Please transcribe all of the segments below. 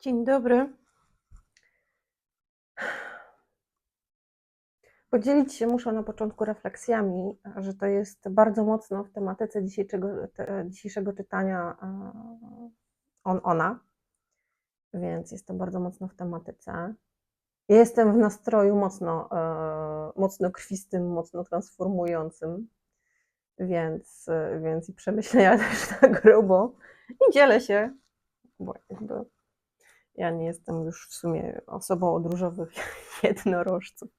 Dzień dobry. Podzielić się muszę na początku refleksjami, że to jest bardzo mocno w tematyce dzisiejszego, dzisiejszego czytania e, on, ona, więc jest to bardzo mocno w tematyce. Jestem w nastroju mocno, e, mocno krwistym, mocno transformującym, więc, e, więc i przemyślenia też na grubo i dzielę się, bo jakby ja nie jestem już w sumie osobą od różowych jednorożców.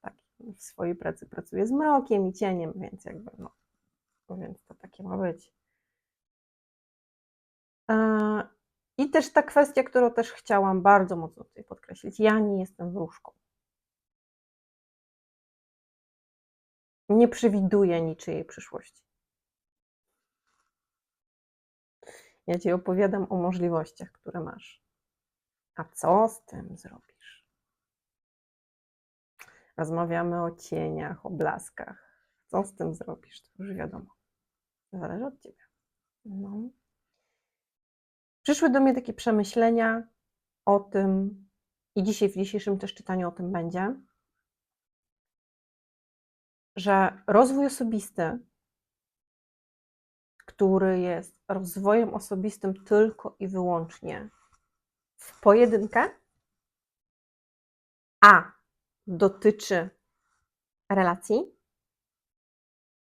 Tak, w swojej pracy pracuję z mrokiem i cieniem, więc jakby no, więc to takie ma być. I też ta kwestia, którą też chciałam bardzo mocno tutaj podkreślić. Ja nie jestem wróżką. Nie przewiduję niczyjej przyszłości. Ja ci opowiadam o możliwościach, które masz. A co z tym zrobisz? Rozmawiamy o cieniach, o blaskach. Co z tym zrobisz? To już wiadomo. Zależy od ciebie. No. Przyszły do mnie takie przemyślenia o tym, i dzisiaj w dzisiejszym też czytaniu o tym będzie, że rozwój osobisty, który jest rozwojem osobistym tylko i wyłącznie w pojedynkę, a dotyczy relacji,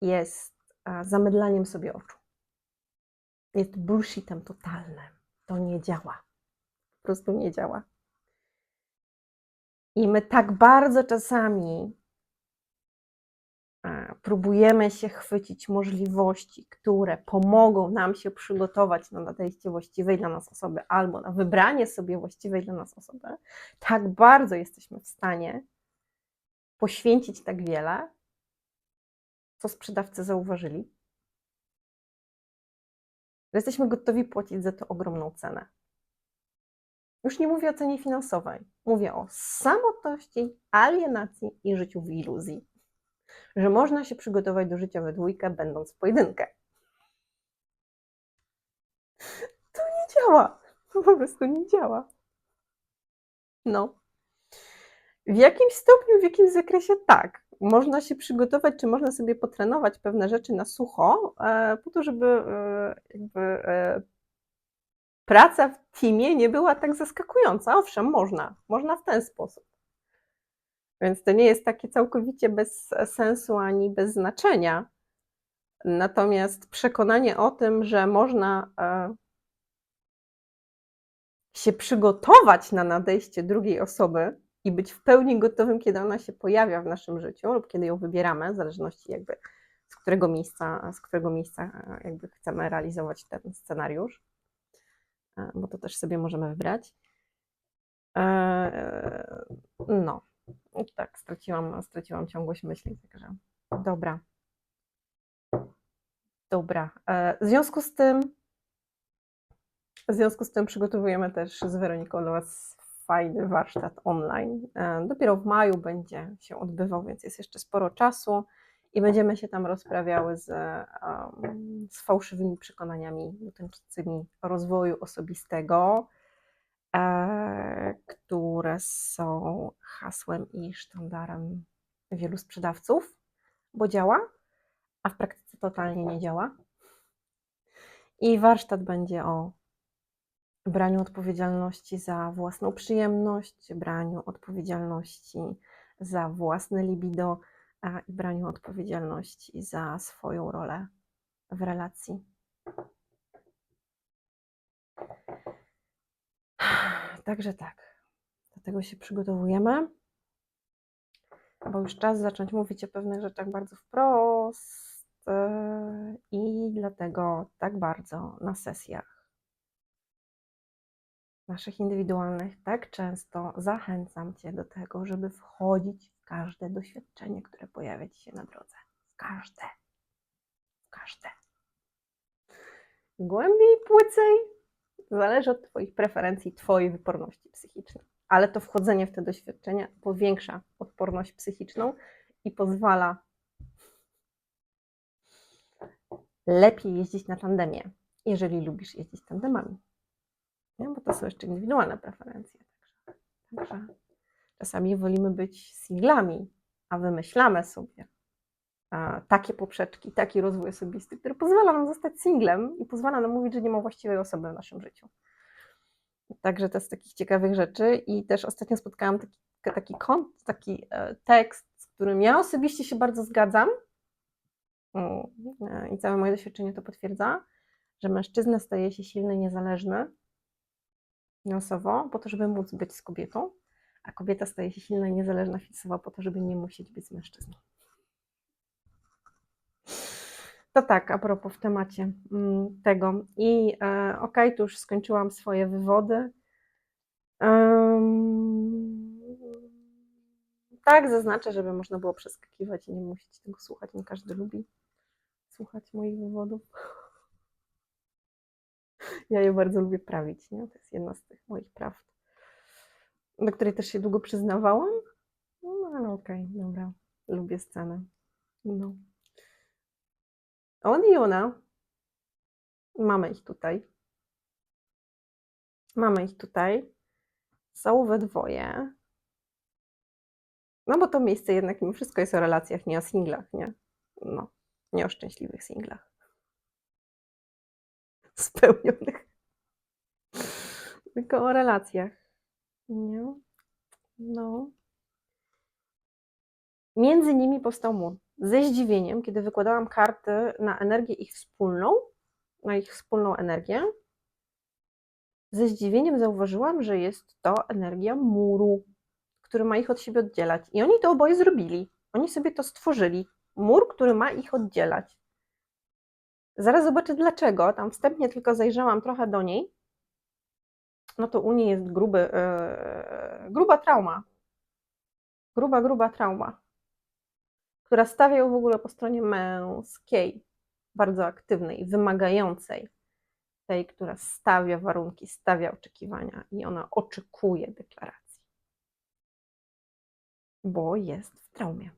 jest e, zamydlaniem sobie oczu. Jest bullshitem totalnym. To nie działa. Po prostu nie działa. I my tak bardzo czasami próbujemy się chwycić możliwości, które pomogą nam się przygotować na nadejście właściwej dla nas osoby albo na wybranie sobie właściwej dla nas osoby, tak bardzo jesteśmy w stanie poświęcić tak wiele, co sprzedawcy zauważyli, że jesteśmy gotowi płacić za to ogromną cenę. Już nie mówię o cenie finansowej, mówię o samotności, alienacji i życiu w iluzji. Że można się przygotować do życia we dwójkę, będąc w pojedynkę. To nie działa. To po prostu nie działa. No. W jakimś stopniu, w jakimś zakresie tak. Można się przygotować, czy można sobie potrenować pewne rzeczy na sucho, e, po to, żeby e, jakby e, praca w teamie nie była tak zaskakująca. Owszem, można. Można w ten sposób. Więc to nie jest takie całkowicie bez sensu ani bez znaczenia. Natomiast przekonanie o tym, że można się przygotować na nadejście drugiej osoby i być w pełni gotowym, kiedy ona się pojawia w naszym życiu lub kiedy ją wybieramy, w zależności jakby z którego miejsca, z którego miejsca jakby chcemy realizować ten scenariusz, bo to też sobie możemy wybrać. No, tak, straciłam, straciłam ciągłość myśli, także dobra. Dobra. W związku z tym, w związku z tym przygotowujemy też z Weroniką dla Was fajny warsztat online. Dopiero w maju będzie się odbywał, więc jest jeszcze sporo czasu i będziemy się tam rozprawiały z, z fałszywymi przekonaniami dotyczącymi rozwoju osobistego, e, które są hasłem i sztandarem wielu sprzedawców, bo działa, a w praktyce totalnie nie działa. I warsztat będzie o braniu odpowiedzialności za własną przyjemność, braniu odpowiedzialności za własne libido i braniu odpowiedzialności za swoją rolę w relacji. Także tak, do tego się przygotowujemy, bo już czas zacząć mówić o pewnych rzeczach bardzo wprost e, i dlatego tak bardzo na sesjach naszych indywidualnych, tak często zachęcam Cię do tego, żeby wchodzić w każde doświadczenie, które pojawia Ci się na drodze. W każde. W każde. Głębiej, płycej. Zależy od Twoich preferencji, Twojej wyporności psychicznej. Ale to wchodzenie w te doświadczenia powiększa odporność psychiczną i pozwala lepiej jeździć na tandemie, jeżeli lubisz jeździć tandemami. Nie? Bo to są jeszcze indywidualne preferencje. Także, także czasami wolimy być singlami, a wymyślamy sobie takie poprzeczki, taki rozwój osobisty, który pozwala nam zostać singlem i pozwala nam mówić, że nie ma właściwej osoby w naszym życiu. Także to z takich ciekawych rzeczy. I też ostatnio spotkałam taki, taki, kont, taki e, tekst, z którym ja osobiście się bardzo zgadzam. Mm, I całe moje doświadczenie to potwierdza, że mężczyzna staje się silny, niezależny finansowo po to, żeby móc być z kobietą, a kobieta staje się silna i niezależna finansowo po to, żeby nie musieć być z mężczyzną. To tak, a propos w temacie mm, tego. I e, okej, okay, tu już skończyłam swoje wywody. Um, tak, zaznaczę, żeby można było przeskakiwać i nie musieć tego słuchać. Nie każdy lubi słuchać moich wywodów. Ja je bardzo lubię prawić, nie? To jest jedna z tych moich prawd, do której też się długo przyznawałam. No ale okej, okay, dobra. Lubię scenę. No. On i ona. Mamy ich tutaj. Mamy ich tutaj. Są we dwoje. No bo to miejsce jednak mimo wszystko jest o relacjach, nie o singlach, nie? No, nie o szczęśliwych singlach. Spełnionych. Tylko o relacjach. Nie? No. Między nimi powstał mur ze zdziwieniem, kiedy wykładałam karty na energię ich wspólną, na ich wspólną energię, ze zdziwieniem zauważyłam, że jest to energia muru, który ma ich od siebie oddzielać. I oni to oboje zrobili. Oni sobie to stworzyli. Mur, który ma ich oddzielać. Zaraz zobaczę dlaczego. Tam wstępnie tylko zajrzałam trochę do niej. No to u niej jest gruby, yy, gruba trauma. Gruba, gruba trauma która stawia ją w ogóle po stronie męskiej, bardzo aktywnej, wymagającej, tej, która stawia warunki, stawia oczekiwania i ona oczekuje deklaracji, bo jest w traumie.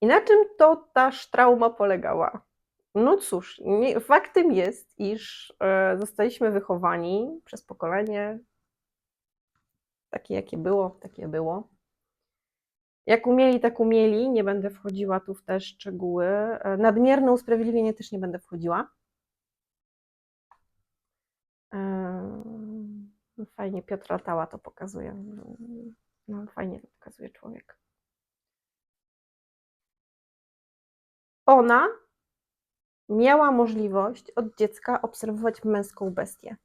I na czym to ta trauma polegała? No cóż, nie, faktem jest, iż e, zostaliśmy wychowani przez pokolenie takie, jakie było, takie było. Jak umieli, tak umieli. Nie będę wchodziła tu w te szczegóły. E, nadmierne usprawiedliwienie też nie będę wchodziła. E, fajnie Piotr Latała to pokazuje. No, fajnie to pokazuje człowiek. Ona miała możliwość od dziecka obserwować męską bestię.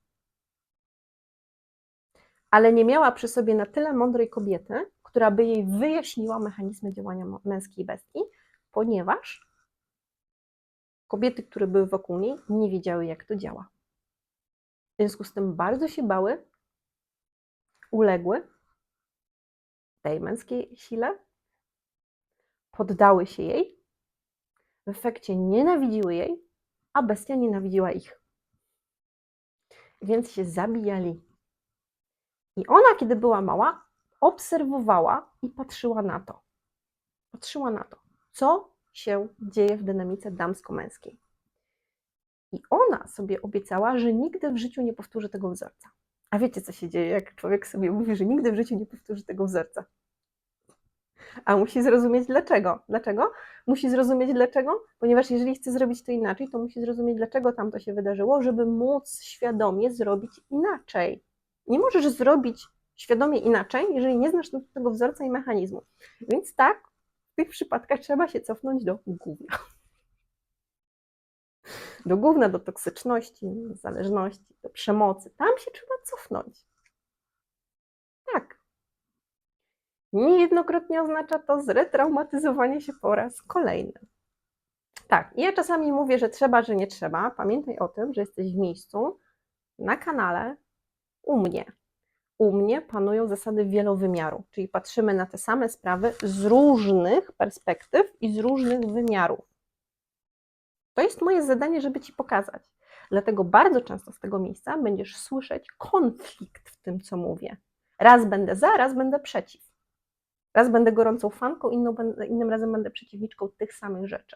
Ale nie miała przy sobie na tyle mądrej kobiety, która by jej wyjaśniła mechanizmy działania męskiej bestii, ponieważ kobiety, które były wokół niej, nie wiedziały, jak to działa. W związku z tym bardzo się bały, uległy tej męskiej sile, poddały się jej w efekcie nienawidziły jej, a bestia nienawidziła ich. Więc się zabijali. I ona, kiedy była mała, obserwowała i patrzyła na to. Patrzyła na to, co się dzieje w dynamice damsko-męskiej. I ona sobie obiecała, że nigdy w życiu nie powtórzy tego wzorca. A wiecie, co się dzieje, jak człowiek sobie mówi, że nigdy w życiu nie powtórzy tego wzorca? A musi zrozumieć dlaczego. Dlaczego? Musi zrozumieć dlaczego, ponieważ jeżeli chce zrobić to inaczej, to musi zrozumieć, dlaczego tam to się wydarzyło, żeby móc świadomie zrobić inaczej. Nie możesz zrobić świadomie inaczej, jeżeli nie znasz tego wzorca i mechanizmu. Więc tak, w tych przypadkach trzeba się cofnąć do główna. Do główna, do toksyczności, zależności, do przemocy. Tam się trzeba cofnąć. Tak, Niejednokrotnie oznacza to zretraumatyzowanie się po raz kolejny. Tak, ja czasami mówię, że trzeba, że nie trzeba. Pamiętaj o tym, że jesteś w miejscu, na kanale, u mnie. U mnie panują zasady wielowymiaru, czyli patrzymy na te same sprawy z różnych perspektyw i z różnych wymiarów. To jest moje zadanie, żeby Ci pokazać. Dlatego bardzo często z tego miejsca będziesz słyszeć konflikt w tym, co mówię. Raz będę za, raz będę przeciw. Raz będę gorącą fanką, inną, innym razem będę przeciwniczką tych samych rzeczy.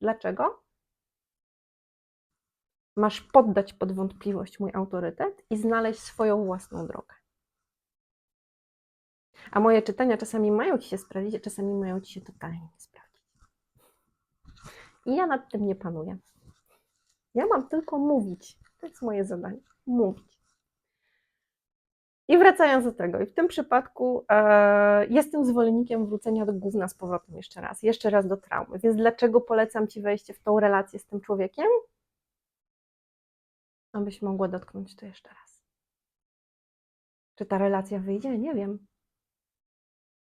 Dlaczego? Masz poddać pod wątpliwość mój autorytet i znaleźć swoją własną drogę. A moje czytania czasami mają ci się sprawdzić, a czasami mają ci się totalnie nie sprawdzić. I ja nad tym nie panuję. Ja mam tylko mówić. To jest moje zadanie. Mówić. I wracając do tego, i w tym przypadku e, jestem zwolennikiem wrócenia do gówna z powrotem jeszcze raz, jeszcze raz do traumy. Więc dlaczego polecam Ci wejście w tą relację z tym człowiekiem? Abyś mogła dotknąć to jeszcze raz. Czy ta relacja wyjdzie? Nie wiem.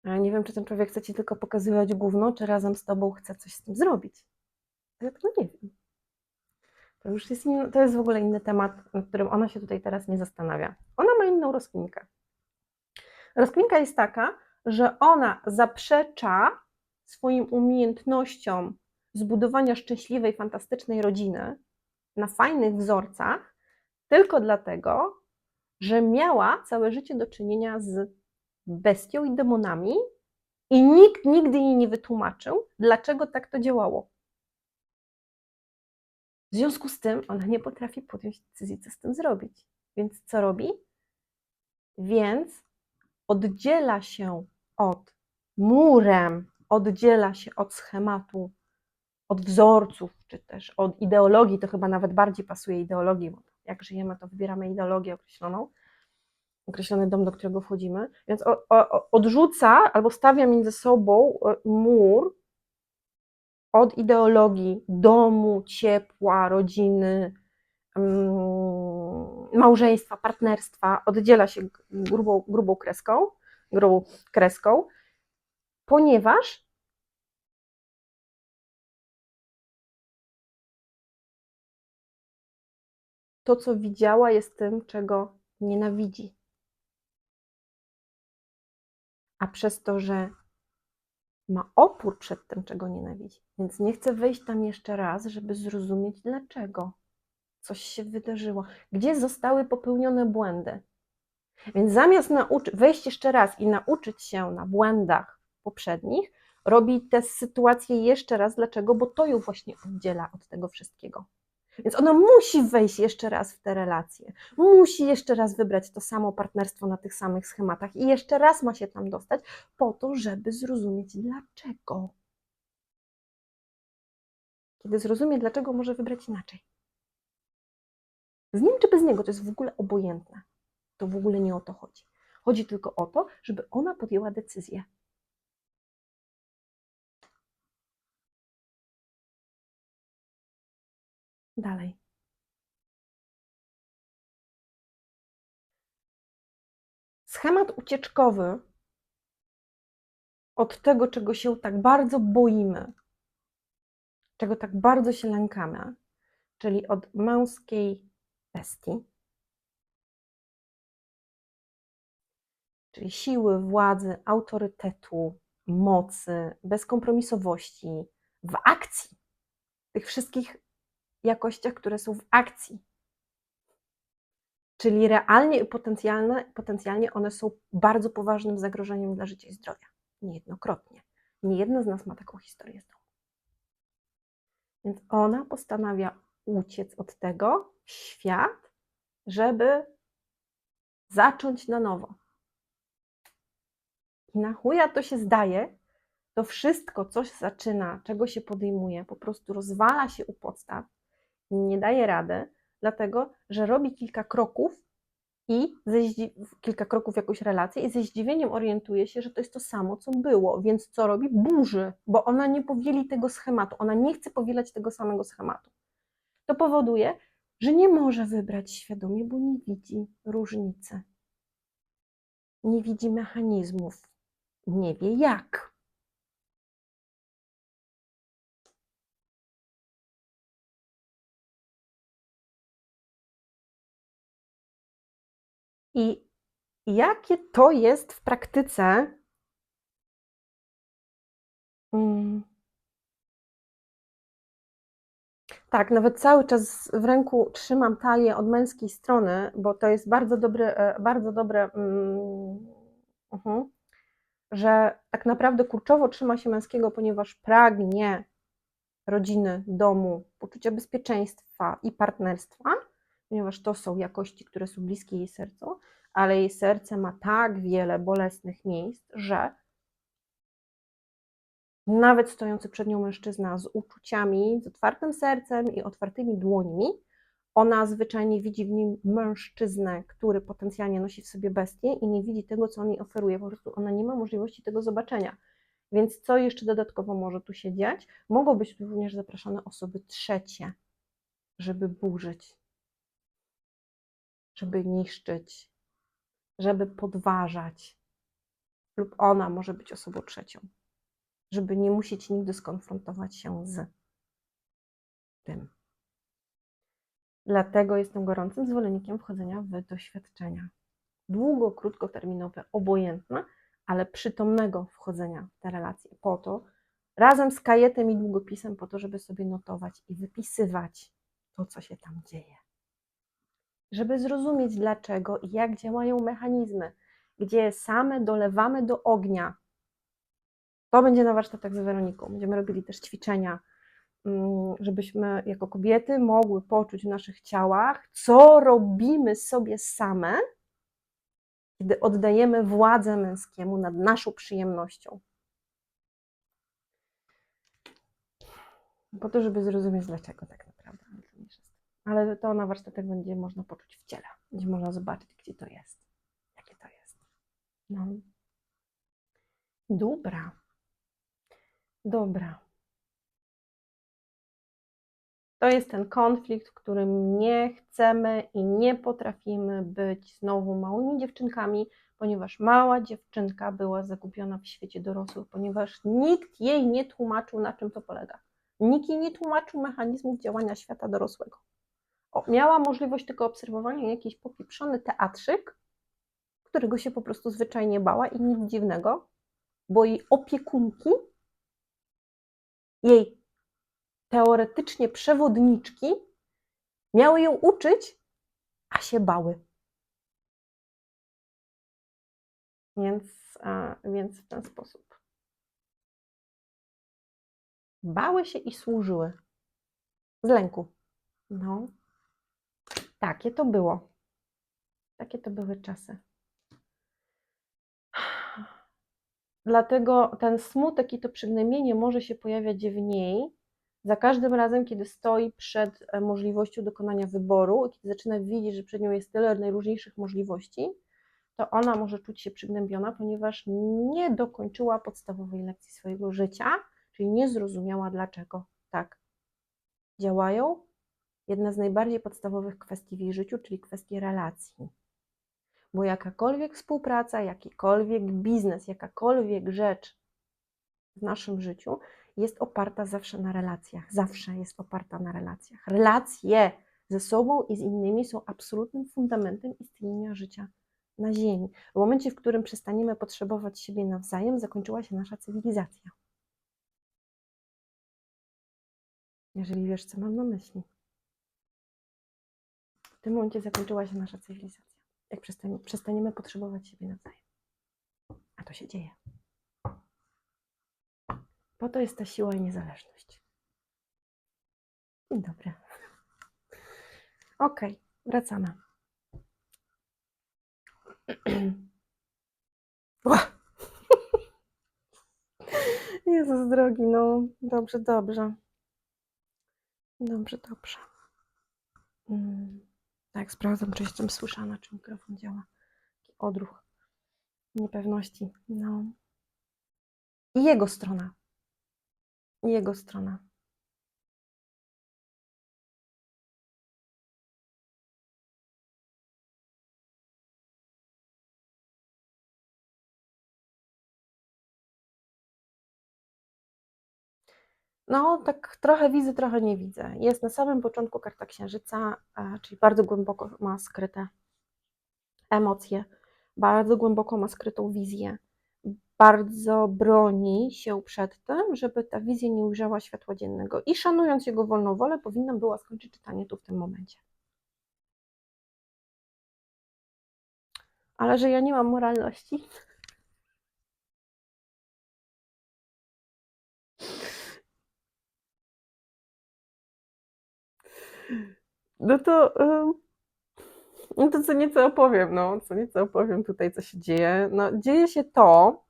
Nie wiem, czy ten człowiek chce Ci tylko pokazywać gówno, czy razem z Tobą chce coś z tym zrobić. Ja tego nie wiem. To już jest, inny, to jest w ogóle inny temat, nad którym ona się tutaj teraz nie zastanawia. Ona inną rozkminkę. Rozkminka jest taka, że ona zaprzecza swoim umiejętnościom zbudowania szczęśliwej, fantastycznej rodziny na fajnych wzorcach, tylko dlatego, że miała całe życie do czynienia z bestią i demonami i nikt nigdy jej nie wytłumaczył, dlaczego tak to działało. W związku z tym ona nie potrafi podjąć decyzji, co z tym zrobić. Więc co robi? Więc oddziela się od murem, oddziela się od schematu, od wzorców, czy też od ideologii, to chyba nawet bardziej pasuje ideologii, bo jak żyjemy, to wybieramy ideologię określoną, określony dom, do którego wchodzimy, więc odrzuca albo stawia między sobą e, mur od ideologii domu, ciepła, rodziny, mm, małżeństwa, partnerstwa, oddziela się grubą, grubą kreską, grubą kreską, ponieważ to, co widziała, jest tym, czego nienawidzi. A przez to, że ma opór przed tym, czego nienawidzi, więc nie chce wejść tam jeszcze raz, żeby zrozumieć dlaczego coś się wydarzyło, gdzie zostały popełnione błędy. Więc zamiast nauczy- wejść jeszcze raz i nauczyć się na błędach poprzednich, robi tę sytuację jeszcze raz. Dlaczego? Bo to ją właśnie oddziela od tego wszystkiego. Więc ona musi wejść jeszcze raz w te relacje, musi jeszcze raz wybrać to samo partnerstwo na tych samych schematach i jeszcze raz ma się tam dostać po to, żeby zrozumieć dlaczego. Kiedy zrozumie, dlaczego, może wybrać inaczej. Z nim czy bez niego to jest w ogóle obojętne. To w ogóle nie o to chodzi. Chodzi tylko o to, żeby ona podjęła decyzję. Dalej. Schemat ucieczkowy od tego, czego się tak bardzo boimy, czego tak bardzo się lękamy, czyli od męskiej bestii, czyli siły, władzy, autorytetu, mocy, bezkompromisowości, w akcji, tych wszystkich jakościach, które są w akcji. Czyli realnie i potencjalne, potencjalnie one są bardzo poważnym zagrożeniem dla życia i zdrowia. Niejednokrotnie. Nie jedna z nas ma taką historię z domu. Więc ona postanawia uciec od tego świat, żeby zacząć na nowo. I na chuja to się zdaje, to wszystko, coś zaczyna, czego się podejmuje, po prostu rozwala się u podstaw, nie daje rady, dlatego że robi kilka kroków i ze kilka kroków jakąś relację i ze zdziwieniem orientuje się, że to jest to samo, co było. Więc co robi? Burzy, bo ona nie powieli tego schematu, ona nie chce powielać tego samego schematu. To powoduje, że nie może wybrać świadomie, bo nie widzi różnicy. Nie widzi mechanizmów, nie wie jak. I jakie to jest w praktyce? Mm. Tak, nawet cały czas w ręku trzymam talię od męskiej strony, bo to jest bardzo dobre, bardzo dobre. mm, mhm. że tak naprawdę kurczowo trzyma się męskiego, ponieważ pragnie rodziny, domu, poczucia bezpieczeństwa i partnerstwa, ponieważ to są jakości, które są bliskie jej sercu, ale jej serce ma tak wiele bolesnych miejsc, że nawet stojący przed nią mężczyzna z uczuciami, z otwartym sercem i otwartymi dłońmi, ona zwyczajnie widzi w nim mężczyznę, który potencjalnie nosi w sobie bestię i nie widzi tego, co on jej oferuje. Po prostu ona nie ma możliwości tego zobaczenia. Więc co jeszcze dodatkowo może tu się dziać? Mogą być tu również zapraszane osoby trzecie, żeby burzyć, żeby niszczyć, żeby podważać. Lub ona może być osobą trzecią, żeby nie musieć nigdy skonfrontować się z tym. Dlatego jestem gorącym zwolennikiem wchodzenia w doświadczenia. Długo, krótkoterminowe, obojętne, ale przytomnego wchodzenia w te relacje po to, razem z kajetem i długopisem, po to, żeby sobie notować i wypisywać to, co się tam dzieje. Żeby zrozumieć dlaczego i jak działają mechanizmy, gdzie same dolewamy do ognia. To będzie na warsztatach z Weroniką. Będziemy robili też ćwiczenia, mm, żebyśmy jako kobiety mogły poczuć w naszych ciałach, co robimy sobie same, kiedy oddajemy władzę męskiemu nad naszą przyjemnością. Po to, żeby zrozumieć dlaczego tak naprawdę. Ale to na warsztatach będzie można poczuć w ciele. Będzie można zobaczyć, gdzie to jest. Jakie to jest. No. Dobra. Dobra. To jest ten konflikt, w którym nie chcemy i nie potrafimy być znowu małymi dziewczynkami, ponieważ mała dziewczynka była zagubiona w świecie dorosłych, ponieważ nikt jej nie tłumaczył, na czym to polega. Nikt jej nie tłumaczył mechanizmów działania świata dorosłego. O, miała możliwość tylko obserwowania jakiś popieprzony teatrzyk, którego się po prostu zwyczajnie bała i nic dziwnego, bo jej opiekunki, jej teoretycznie przewodniczki miały ją uczyć, a się bały. Więc, a, więc w ten sposób. Bały się i służyły. Z lęku. No. Takie to było. Takie to były czasy. Dlatego ten smutek i to przygnębienie może się pojawiać w niej za każdym razem, kiedy stoi przed e, możliwością dokonania wyboru i kiedy zaczyna widzieć, że przed nią jest tyle najróżniejszych możliwości, to ona może czuć się przygnębiona, ponieważ nie dokończyła podstawowej lekcji swojego życia, czyli nie zrozumiała, dlaczego tak działają jedna z najbardziej podstawowych kwestii w jej życiu, czyli kwestie relacji. Bo jakakolwiek współpraca, jakikolwiek biznes, jakakolwiek rzecz w naszym życiu jest oparta zawsze na relacjach. Zawsze jest oparta na relacjach. Relacje ze sobą i z innymi są absolutnym fundamentem istnienia życia na Ziemi. W momencie, w którym przestaniemy potrzebować siebie nawzajem, zakończyła się nasza cywilizacja. Jeżeli wiesz, co mam na myśli. W tym momencie zakończyła się nasza cywilizacja. Jak przestaniemy, potrzebować siebie nawzajem. A to się dzieje. Po to jest ta siła i niezależność. Dobry. Ok, wracamy. Jezus drogi, no dobrze, dobrze. Dobrze, dobrze. Mm. Tak, sprawdzam, czy jestem słyszana, czy mikrofon działa. Taki odruch niepewności. No. I jego strona. I jego strona. No, tak trochę widzę, trochę nie widzę. Jest na samym początku karta księżyca, czyli bardzo głęboko ma skryte emocje, bardzo głęboko ma skrytą wizję. Bardzo broni się przed tym, żeby ta wizja nie ujrzała światła dziennego. I szanując jego wolną wolę, powinnam była skończyć czytanie tu w tym momencie. Ale że ja nie mam moralności, No to, no to co nieco opowiem, no, co nieco opowiem tutaj, co się dzieje. No, dzieje się to,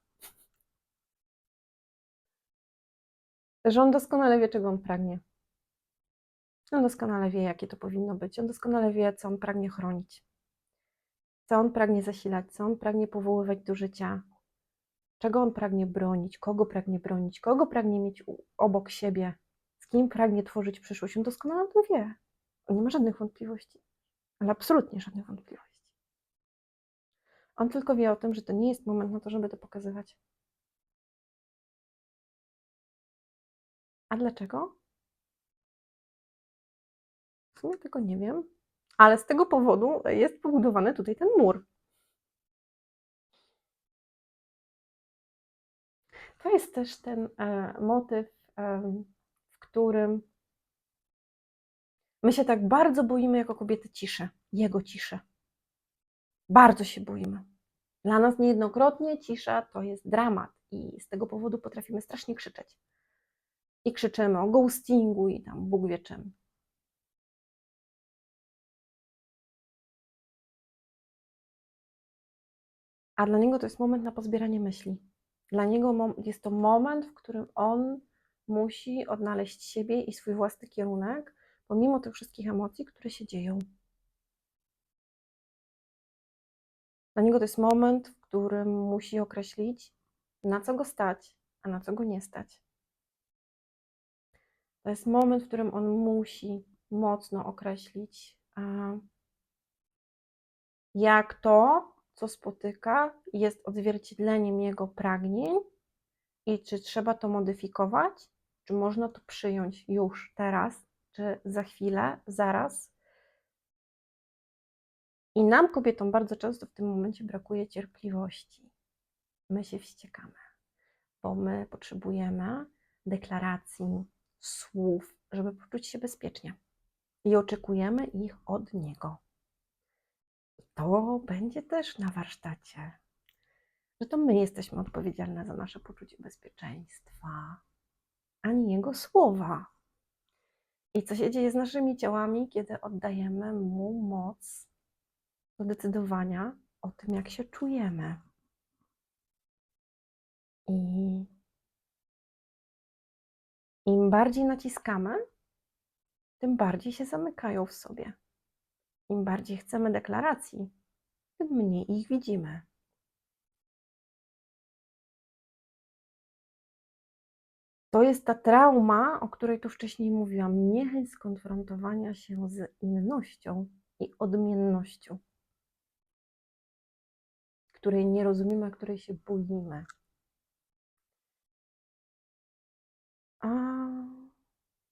że on doskonale wie, czego on pragnie. On doskonale wie, jakie to powinno być. On doskonale wie, co on pragnie chronić, co on pragnie zasilać, co on pragnie powoływać do życia, czego on pragnie bronić, kogo pragnie bronić, kogo pragnie mieć obok siebie, z kim pragnie tworzyć przyszłość. On doskonale to wie. Nie ma żadnych wątpliwości, ale absolutnie żadnych wątpliwości. On tylko wie o tym, że to nie jest moment na to, żeby to pokazywać. A dlaczego? W sumie tego nie wiem, ale z tego powodu jest pobudowany tutaj ten mur. To jest też ten e, motyw, em, w którym my się tak bardzo boimy jako kobiety ciszy, jego ciszy. Bardzo się boimy. Dla nas niejednokrotnie cisza to jest dramat i z tego powodu potrafimy strasznie krzyczeć. I krzyczymy o ghostingu i tam Bóg wie czym. A dla niego to jest moment na pozbieranie myśli. Dla niego jest to moment, w którym on musi odnaleźć siebie i swój własny kierunek, pomimo tych wszystkich emocji, które się dzieją. Dla niego to jest moment, w którym musi określić, na co go stać, a na co go nie stać. To jest moment, w którym on musi mocno określić, jak to, co spotyka, jest odzwierciedleniem jego pragnień i czy trzeba to modyfikować, czy można to przyjąć już teraz, czy za chwilę, zaraz. I nam, kobietom, bardzo często w tym momencie brakuje cierpliwości. My się wściekamy, bo my potrzebujemy deklaracji, słów, żeby poczuć się bezpiecznie. I oczekujemy ich od niego. To będzie też na warsztacie, że to my jesteśmy odpowiedzialne za nasze poczucie bezpieczeństwa, a nie jego słowa. I co się dzieje z naszymi ciałami, kiedy oddajemy mu moc do decydowania o tym, jak się czujemy. I im bardziej naciskamy, tym bardziej się zamykają w sobie. Im bardziej chcemy deklaracji, tym mniej ich widzimy. To jest ta trauma, o której tu wcześniej mówiłam. Niechęć skonfrontowania się z innością i odmiennością, której nie rozumiemy, której się boimy. A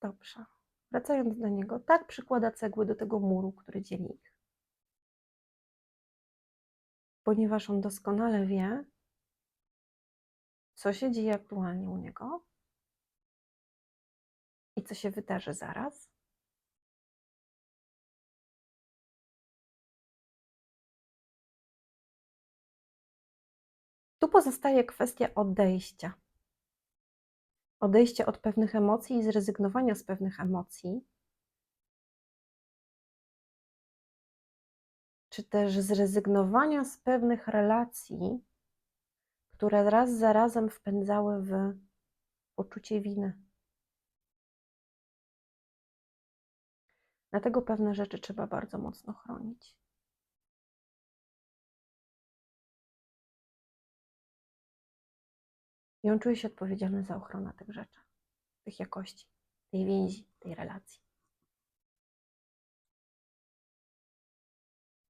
dobrze. Wracając do niego, tak przykłada cegły do tego muru, który dzieli ich. Ponieważ on doskonale wie, co się dzieje aktualnie u niego i co się wydarzy zaraz. Tu pozostaje kwestia odejścia. Odejścia od pewnych emocji i zrezygnowania z pewnych emocji, czy też zrezygnowania z pewnych relacji, które raz za razem wpędzały w poczucie winy. Dlatego pewne rzeczy trzeba bardzo mocno chronić. I on czuje się odpowiedzialny za ochronę tych rzeczy, tych jakości, tej więzi, tej relacji.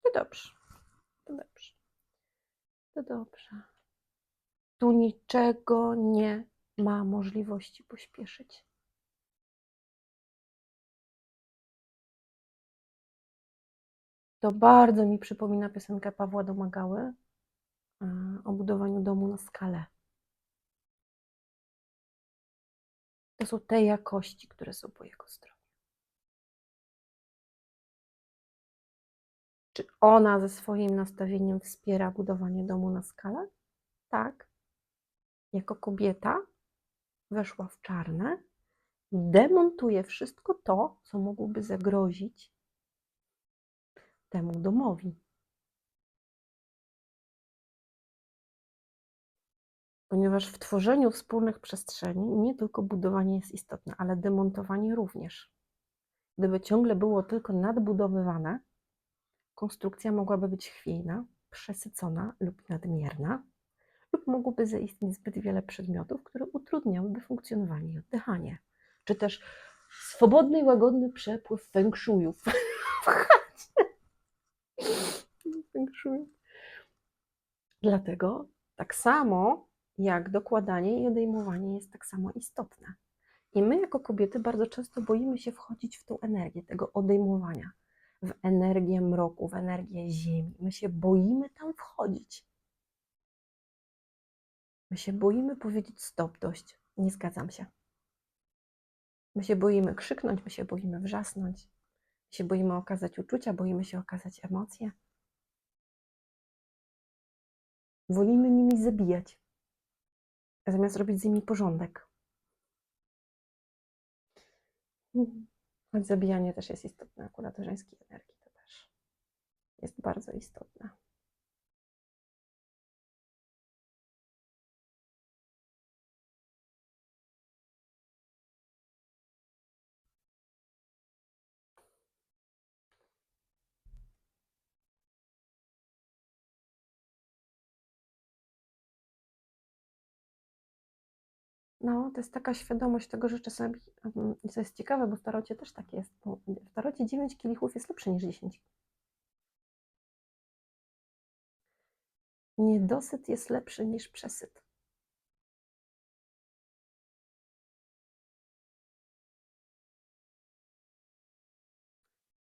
To dobrze. To dobrze. To dobrze. Tu niczego nie ma możliwości pośpieszyć. To bardzo mi przypomina piosenkę Pawła Domagały e, o budowaniu domu na skalę. To są te jakości, które są po jego stronie. Czy ona ze swoim nastawieniem wspiera budowanie domu na skalę? Tak. Jako kobieta weszła w czarne demontuje wszystko to, co mogłoby zagrozić temu domowi. Ponieważ w tworzeniu wspólnych przestrzeni nie tylko budowanie jest istotne, ale demontowanie również. Gdyby ciągle było tylko nadbudowywane, konstrukcja mogłaby być chwiejna, przesycona lub nadmierna, lub mogłoby zaistnieć zbyt wiele przedmiotów, które utrudniałyby funkcjonowanie i oddychanie. Czy też swobodny i łagodny przepływ feng w chacie. Feng shui. Dlatego tak samo jak dokładanie i odejmowanie jest tak samo istotne. I my jako kobiety bardzo często boimy się wchodzić w tą energię tego odejmowania, w energię mroku, w energię ziemi. My się boimy tam wchodzić. My się boimy powiedzieć stop, dość, nie zgadzam się. My się boimy krzyknąć, my się boimy wrzasnąć, my się boimy okazać uczucia, boimy się okazać emocje. Wolimy nimi zabijać, zamiast robić z nimi porządek. Choć zabijanie też jest istotne, akurat żeńskiej energii to też jest bardzo istotne. No, to jest taka świadomość tego, że czasami, mm, co jest ciekawe, bo w tarocie też tak jest, bo w tarocie 9 kielichów jest lepsze niż 10. Niedosyt jest lepszy niż przesyt.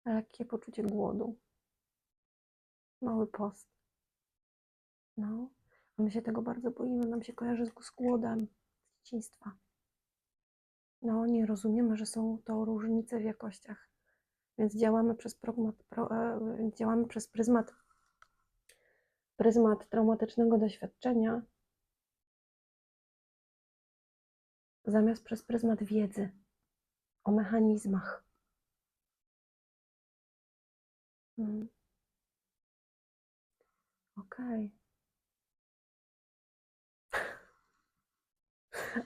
Lekkie poczucie głodu. Mały post. No, a my się tego bardzo boimy, nam się kojarzy z, głodem dzieciństwa. No, nie rozumiemy, że są to różnice w jakościach, więc działamy przez, progmat, pro, e, działamy przez pryzmat, pryzmat traumatycznego doświadczenia, zamiast przez pryzmat wiedzy o mechanizmach. Hmm. Okej.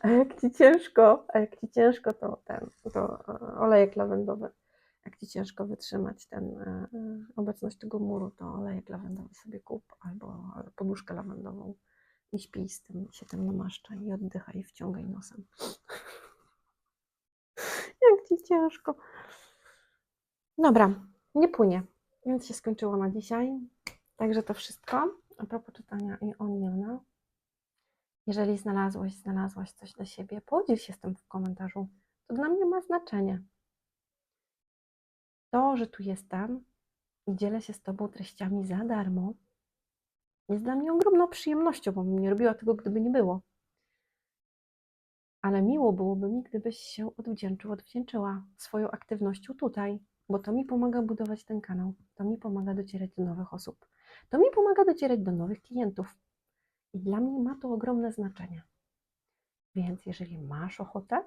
A jak ci ciężko, a jak ci ciężko, to ten, to e, olejek lawendowy. Jak ci ciężko wytrzymać ten e, obecność tego muru, to olejek lawendowy sobie kup albo poduszkę lawendową i śpij z tym, się tym namaszczaj i oddychaj i wciągaj nosem. jak ci ciężko. Dobra, nie płynie, więc się skończyło na dzisiaj. Także to wszystko a propos czytania i Oniona. Jeżeli znalazłeś, znalazłaś coś dla siebie, podziel się z tym w komentarzu. To dla mnie ma znaczenie. To, że tu jestem i dzielę się z Tobą treściami za darmo, jest dla mnie ogromną przyjemnością, bo bym nie robiła tego, gdyby nie było. Ale miło byłoby mi, gdybyś się odwdzięczył, odwdzięczyła swoją aktywnością tutaj, bo to mi pomaga budować ten kanał, to mi pomaga docierać do nowych osób, to mi pomaga docierać do nowych klientów. I dla mnie ma to ogromne znaczenie. Więc jeżeli masz ochotę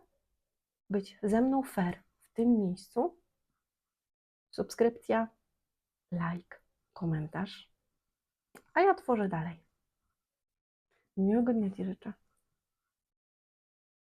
być ze mną fair w tym miejscu, subskrypcja, like, komentarz, a ja tworzę dalej. Miłego dnia Ci życzę.